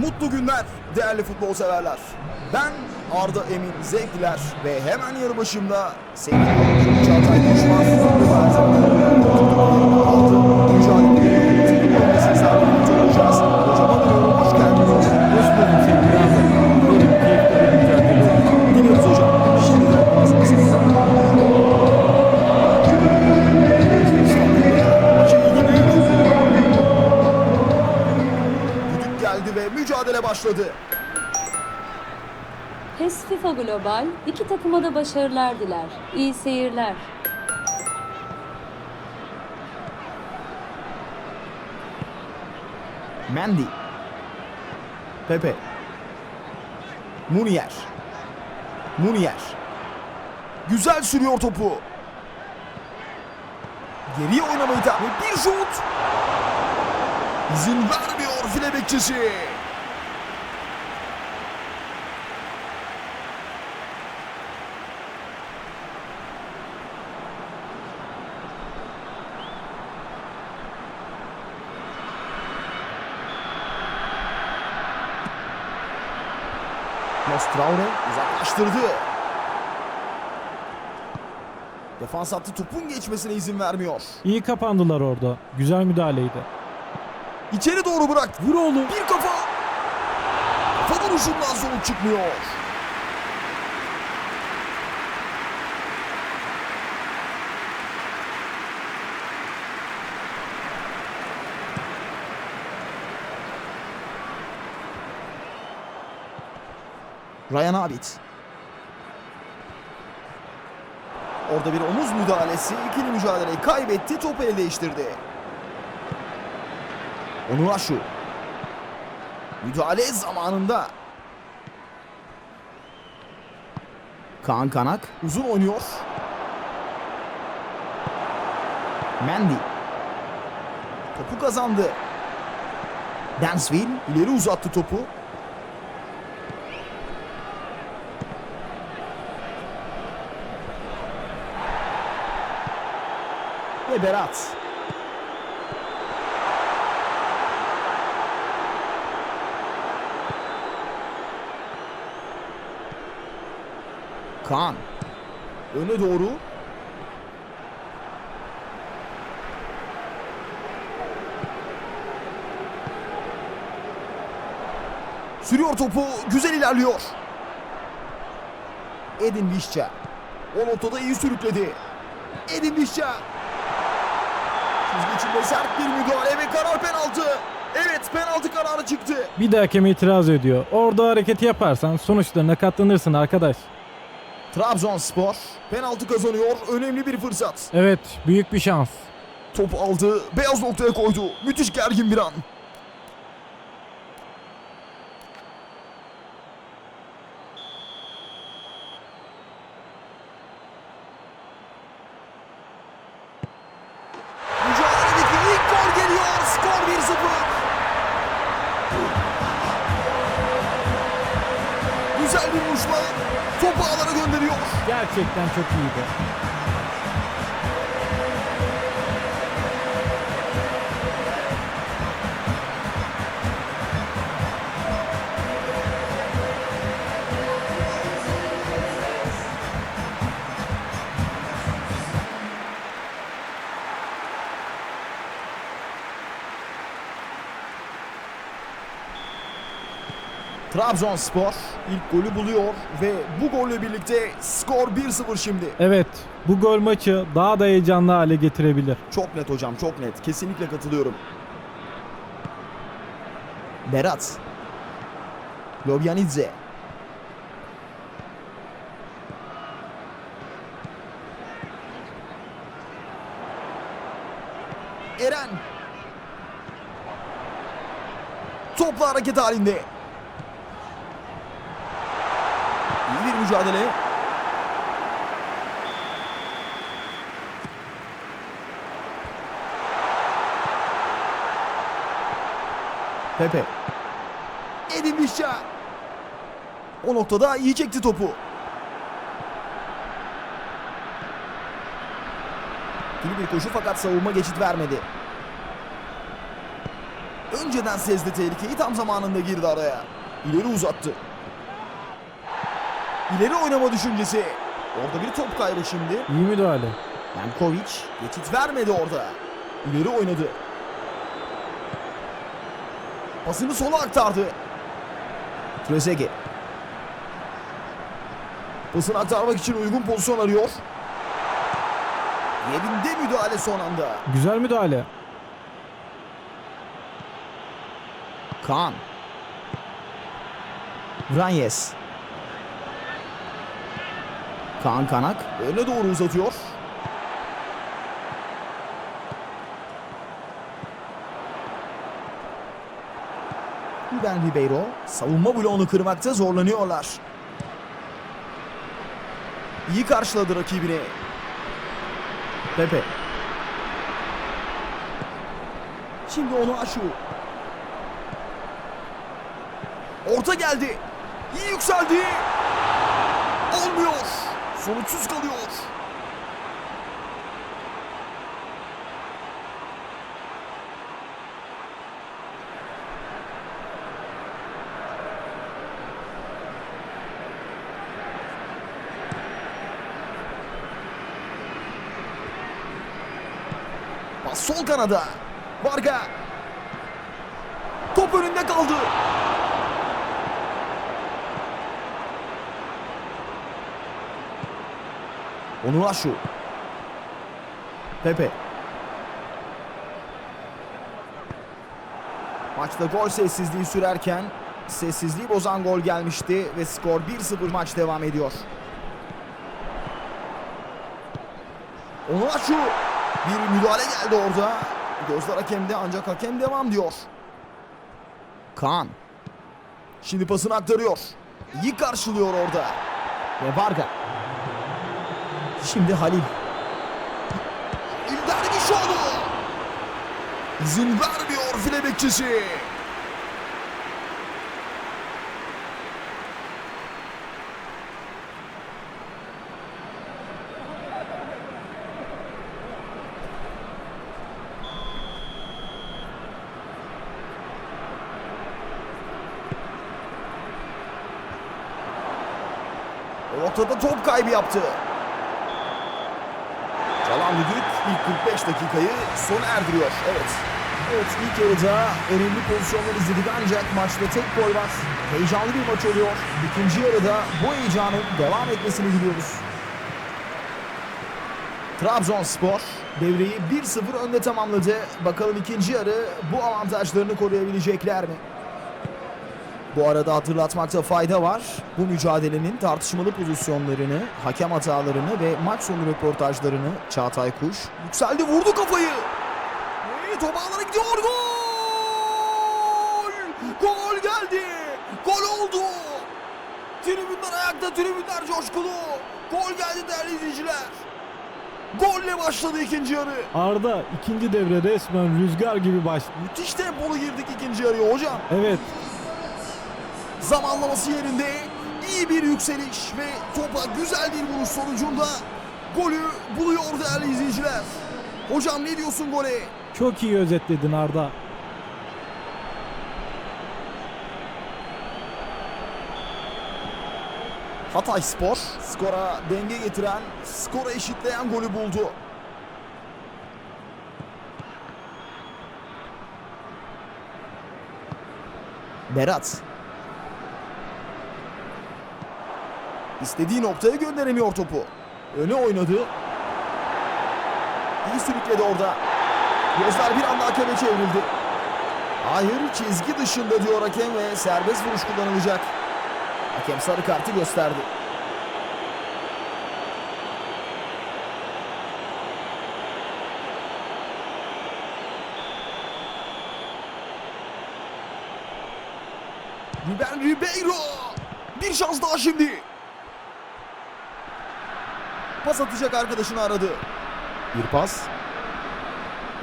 Mutlu günler değerli futbol severler. Ben Arda Emin Zevkliler ve hemen yanı başımda sevgili Çağatay Koşmaz mücadele başladı. PES FIFA Global iki takıma da başarılar diler. İyi seyirler. Mendy. Pepe. Munier. Munier. Güzel sürüyor topu. Geriye oynamayı da bir şut. İzin vermiyor file bekçisi. Traore uzaklaştırdı. Defans hattı topun geçmesine izin vermiyor. İyi kapandılar orada. Güzel müdahaleydi. İçeri doğru bıraktı. Vur oğlum. Bir kafa. Kafa vuruşundan sonuç çıkmıyor. Ryan Abit. Orada bir omuz müdahalesi ikili mücadeleyi kaybetti. Topu el değiştirdi. Onuaşu. Müdahale zamanında. Kaan Kanak uzun oynuyor. Mendy. Topu kazandı. Dansville ileri uzattı topu. Ve Berat. Kaan. Öne doğru. Sürüyor topu. Güzel ilerliyor. Edin Vişça. O notada iyi sürükledi. Edin Vişça. Çizgi içinde sert bir müdahale ve karar penaltı. Evet penaltı kararı çıktı. Bir de hakem itiraz ediyor. Orada hareketi yaparsan sonuçlarına katlanırsın arkadaş. Trabzonspor penaltı kazanıyor. Önemli bir fırsat. Evet büyük bir şans. Top aldı. Beyaz noktaya koydu. Müthiş gergin bir an. Gerçekten Trabzonspor ilk golü buluyor ve bu golle birlikte skor 1-0 şimdi. Evet bu gol maçı daha da heyecanlı hale getirebilir. Çok net hocam çok net. Kesinlikle katılıyorum. Berat. Lobyanidze. Eren. Topla hareket halinde. İyi bir mücadele. Pepe. Edin Vişça. O noktada iyi çekti topu. İkili bir koşu fakat savunma geçit vermedi. önceden sezdi tehlikeyi tam zamanında girdi araya. İleri uzattı. İleri oynama düşüncesi. Orada bir top kaybı şimdi. İyi müdahale. Jankovic geçit vermedi orada. İleri oynadı. Pasını sola aktardı. Trezeguet. Pasını aktarmak için uygun pozisyon arıyor. Yerinde müdahale son anda. Güzel müdahale. Kaan. Ranyes. Kaan Kanak öne doğru uzatıyor. Ruben Ribeiro savunma bloğunu kırmakta zorlanıyorlar. İyi karşıladı rakibini. Pepe. Şimdi onu aşu. Orta geldi. İyi yükseldi. Olmuyor. Sonuçsuz kalıyor. Pas sol kanada. Varga. Top önünde kaldı. Onuaşu. Pepe. Maçta gol sessizliği sürerken sessizliği bozan gol gelmişti ve skor 1-0 maç devam ediyor. Onuaşu. Bir müdahale geldi orada. Gözler hakemde ancak hakem devam diyor. Kaan. Şimdi pasını aktarıyor. İyi karşılıyor orada. Ve Varga. Şimdi Halil. Oldu. İzin vermiyor file bekçisi. Ortada top kaybı yaptı. İlk 45 dakikayı sona erdiriyor. Evet. Evet ilk yarıda önemli pozisyonlar izledik ancak maçta tek gol var. Heyecanlı bir maç oluyor. İkinci yarıda bu heyecanın devam etmesini diliyoruz. Trabzonspor devreyi 1-0 önde tamamladı. Bakalım ikinci yarı bu avantajlarını koruyabilecekler mi? Bu arada hatırlatmakta fayda var. Bu mücadelenin tartışmalı pozisyonlarını, hakem hatalarını ve maç sonu röportajlarını Çağatay Kuş yükseldi vurdu kafayı. Ve top ağlara gidiyor gol! Gol geldi. Gol oldu. Tribünler ayakta, tribünler coşkulu. Gol geldi değerli izleyiciler. Golle başladı ikinci yarı. Arda ikinci devre resmen rüzgar gibi baş. Müthiş tempolu girdik ikinci yarıya hocam. Evet Zamanlaması yerinde iyi bir yükseliş ve topa güzel bir vuruş sonucunda golü buluyor değerli izleyiciler. Hocam ne diyorsun gole? çok iyi özetledin Arda. Hatay Spor skora denge getiren, skora eşitleyen golü buldu. Berat. İstediği noktaya gönderemiyor topu. Öne oynadı. İyi sürükledi orada. Gözler bir anda hakeme çevrildi. Hayır çizgi dışında diyor hakem ve serbest vuruş kullanılacak. Hakem sarı kartı gösterdi. Ruben Ribeiro. Bir şans daha şimdi. Pas atacak arkadaşını aradı. Bir pas.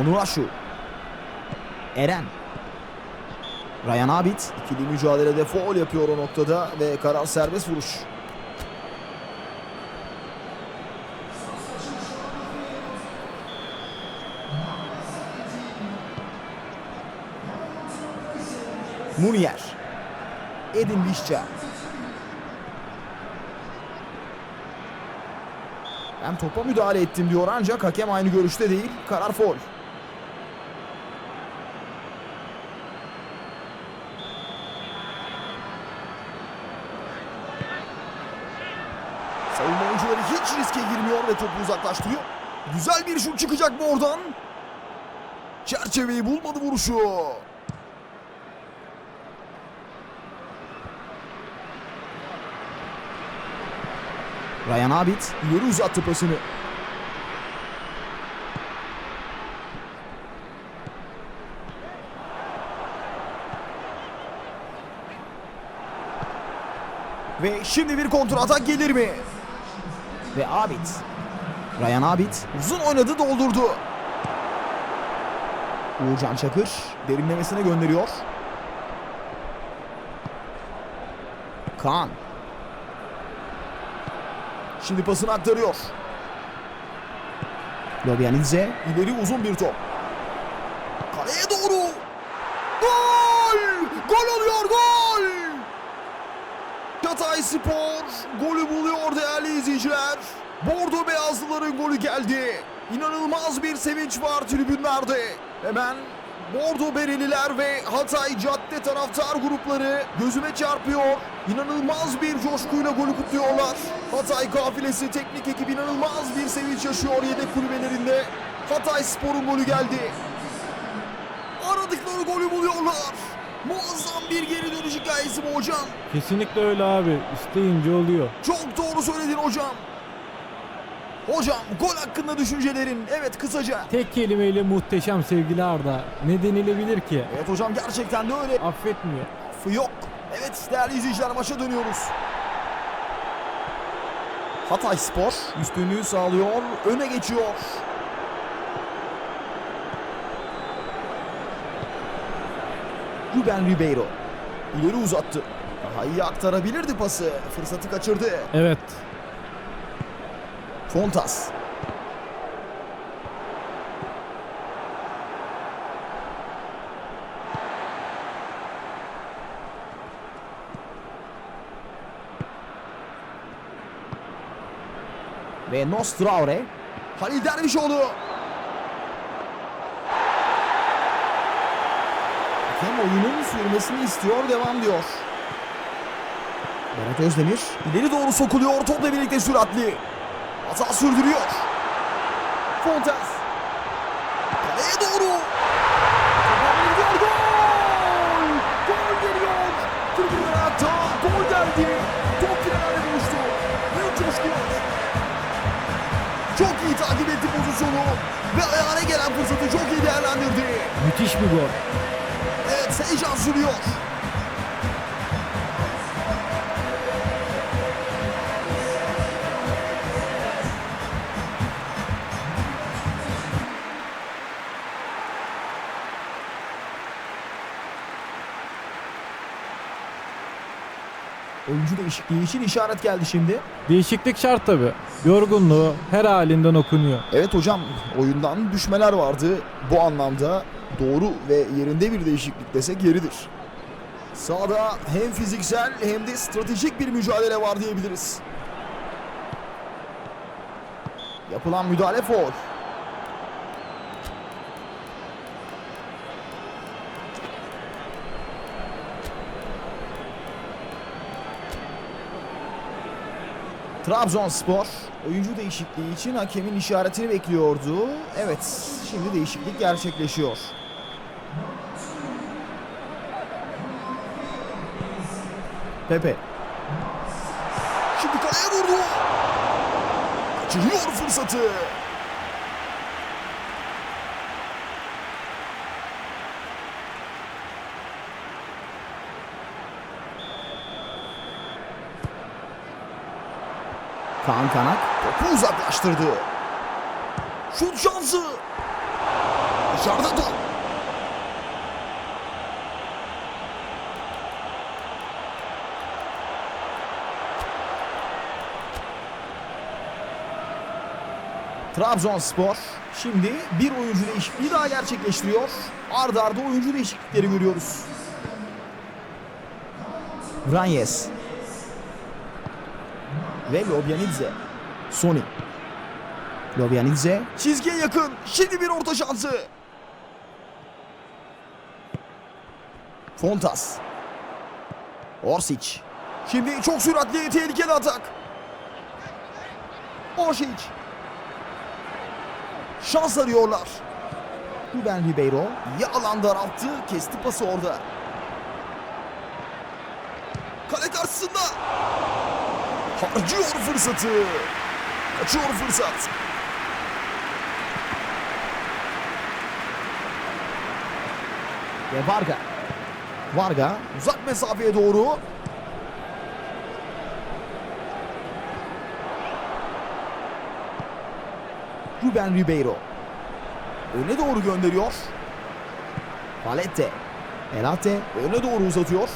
Onuraşu. Eren. Ryan Abit ikili mücadelede foul yapıyor o noktada ve karar serbest vuruş. Munier. Edin Visca. Ben topa müdahale ettim diyor ancak hakem aynı görüşte değil. Karar foul. Savunma oyuncuları hiç riske girmiyor ve topu uzaklaştırıyor. Güzel bir şut çıkacak mı oradan? Çerçeveyi bulmadı vuruşu. Ryan Abit ileri uzattı pasını. Ve şimdi bir kontrol atak gelir mi? Ve Abit. Ryan Abit uzun oynadı doldurdu. Uğurcan Çakır derinlemesine gönderiyor. Kaan. Şimdi pasını aktarıyor. Lobianidze ileri uzun bir top. Kaleye doğru. Gol! Gol oluyor gol! Hatay Spor golü buluyor değerli izleyiciler. Bordo Beyazlıların golü geldi. İnanılmaz bir sevinç var tribünlerde. Hemen Bordo Bereliler ve Hatay Cadde taraftar grupları gözüme çarpıyor. İnanılmaz bir coşkuyla golü kutluyorlar. Hatay kafilesi teknik ekip inanılmaz bir sevinç yaşıyor yedek kulübelerinde. Hatay Spor'un golü geldi. Aradıkları golü buluyorlar. Muazzam bir geri dönüş hikayesi bu hocam. Kesinlikle öyle abi. İsteyince oluyor. Çok doğru söyledin hocam. Hocam gol hakkında düşüncelerin evet kısaca. Tek kelimeyle muhteşem sevgili Arda. Ne denilebilir ki? Evet hocam gerçekten de öyle. Affetmiyor. Affı yok. Evet değerli izleyiciler maça dönüyoruz. Hatay Spor üstünlüğü sağlıyor, öne geçiyor. Ruben Ribeiro ileri uzattı. Daha iyi aktarabilirdi pası. Fırsatı kaçırdı. Evet. Fontas. Ve Nostraure. Halil Dervişoğlu. Hakem oyunun sürmesini istiyor, devam diyor. Berat Özdemir ileri doğru sokuluyor, topla birlikte süratli. Hata sürdürüyor. Fontes. Kaleye doğru. Gidiyor, Gol! Gol geliyor. Tribünler ayakta. Gol geldi. Top finale buluştu. Büyük coşku var. Çok iyi takip etti pozisyonu. Ve ayağına gelen fırsatı çok iyi değerlendirdi. Müthiş bir gol. Evet heyecan sürüyor. Oyuncu değişikliği için işaret geldi şimdi. Değişiklik şart tabi. Yorgunluğu her halinden okunuyor. Evet hocam oyundan düşmeler vardı. Bu anlamda doğru ve yerinde bir değişiklik desek yeridir. Sahada hem fiziksel hem de stratejik bir mücadele var diyebiliriz. Yapılan müdahale foul. Trabzonspor oyuncu değişikliği için hakemin işaretini bekliyordu. Evet, şimdi değişiklik gerçekleşiyor. Pepe. Şimdi kaleye vurdu. Kaçırıyor fırsatı. Kaan Kanak topu uzaklaştırdı. Şut şansı. Dışarıda top. Trabzonspor şimdi bir oyuncu değişikliği daha gerçekleştiriyor. Arda arda oyuncu değişiklikleri görüyoruz. Ranyes. Ve Lobyanidze. Sony. Lobyanidze. Çizgiye yakın. Şimdi bir orta şansı. Fontas. Orsic. Şimdi çok süratli tehlikeli atak. Orsic. Şans arıyorlar. Ruben Ribeiro iyi alan daralttı. Kesti pası orada. Kale karşısında. Harcıyor fırsatı. Kaçıyor fırsat. Ve Varga. Varga uzak mesafeye doğru. Ruben Ribeiro. Öne doğru gönderiyor. Valette. Elate öne doğru uzatıyor.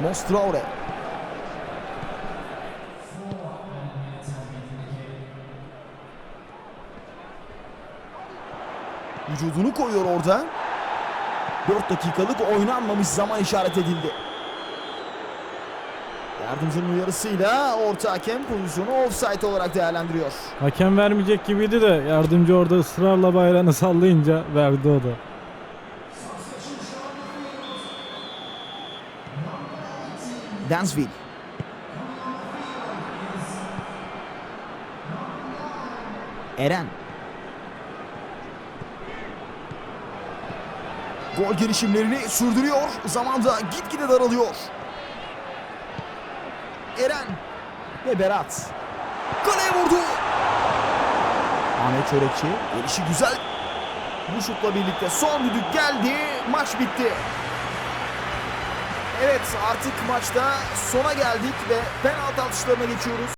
Mostraure. Vücudunu koyuyor orada. 4 dakikalık oynanmamış zaman işaret edildi. Yardımcının uyarısıyla orta hakem pozisyonu offside olarak değerlendiriyor. Hakem vermeyecek gibiydi de yardımcı orada ısrarla bayrağını sallayınca verdi o da. Dansville. Eren. Gol girişimlerini sürdürüyor. Zamanda gitgide daralıyor. Eren ve Berat. Kaleye vurdu. Ahmet Çörekçi. Gelişi güzel. Bu şutla birlikte son düdük geldi. Maç bitti. Evet artık maçta sona geldik ve penaltı atışlarına geçiyoruz.